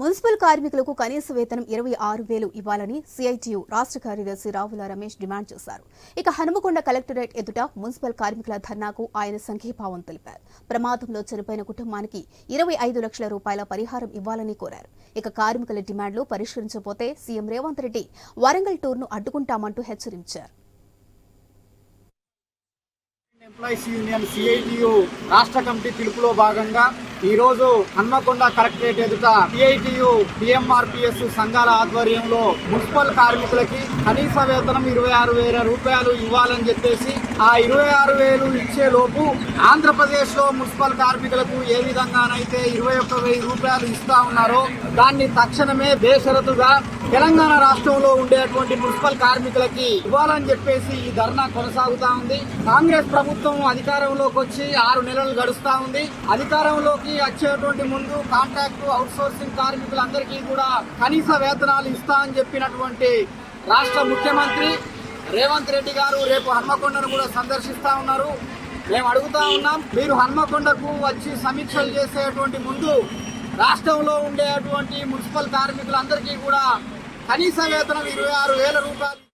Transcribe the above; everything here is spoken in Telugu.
మున్సిపల్ కార్మికులకు కనీస వేతనం ఇరవై ఆరు వేలు ఇవ్వాలని సిఐటియు రాష్ట్ర కార్యదర్శి రావుల రమేష్ డిమాండ్ చేశారు. ఇక హనుమకొండ కలెక్టరేట్ ఎదుట మున్సిపల్ కార్మికుల ధర్నాకు ఆయన సంఘీభావం తెలిపారు. ప్రమాదంలో చనిపోయిన కుటుంబానికి ఇరవై ఐదు లక్షల రూపాయల పరిహారం ఇవ్వాలని కోరారు. ఇక కార్మికుల డిమాండ్లు పరిష్కరించకపోతే సీఎం రేవంత్ రెడ్డి వరంగల్ టూర్ను అడ్డుకుంటామంటూ హెచ్చరించారు. ఎంప్లాయీస్ యూనియన్ సిఐటియు రాష్ట్ర కమిటీ పిలుపులో భాగంగా ఈరోజు హన్మకొండ కలెక్టరేట్ ఎదుట సిఐటియు పిఎంఆర్పిఎస్ సంఘాల ఆధ్వర్యంలో మున్సిపల్ కార్మికులకి కనీస వేతనం ఇరవై ఆరు వేల రూపాయలు ఇవ్వాలని చెప్పేసి ఆ ఇరవై ఆరు వేలు ఇచ్చేలోపు ఆంధ్రప్రదేశ్లో మున్సిపల్ కార్మికులకు ఏ విధంగానైతే ఇరవై ఒక్క వెయ్యి రూపాయలు ఇస్తా ఉన్నారో దాన్ని తక్షణమే బేషరతుగా తెలంగాణ రాష్ట్రంలో ఉండేటువంటి మున్సిపల్ కార్మికులకి ఇవ్వాలని చెప్పేసి ఈ ధర్నా కొనసాగుతా ఉంది. కాంగ్రెస్ ప్రభుత్వం అధికారంలోకి వచ్చి ఆరు నెలలు గడుస్తా ఉంది. అధికారంలోకి వచ్చేటువంటి ముందు కాంట్రాక్ట్ అవుట్ సోర్సింగ్ కార్మికులందరికీ కూడా కనీస వేతనాలు ఇస్తా అని చెప్పినటువంటి రాష్ట్ర ముఖ్యమంత్రి రేవంత్ రెడ్డి గారు రేపు హన్మకొండను కూడా సందర్శిస్తా ఉన్నారు. మేము అడుగుతా ఉన్నాం మీరు హన్మకొండకు వచ్చి సమీక్షలు చేసేటువంటి ముందు రాష్ట్రంలో ఉండేటువంటి మున్సిపల్ కార్మికులందరికీ కూడా కనీస వేతనం ఇరవై ఆరు వేల రూపాయలు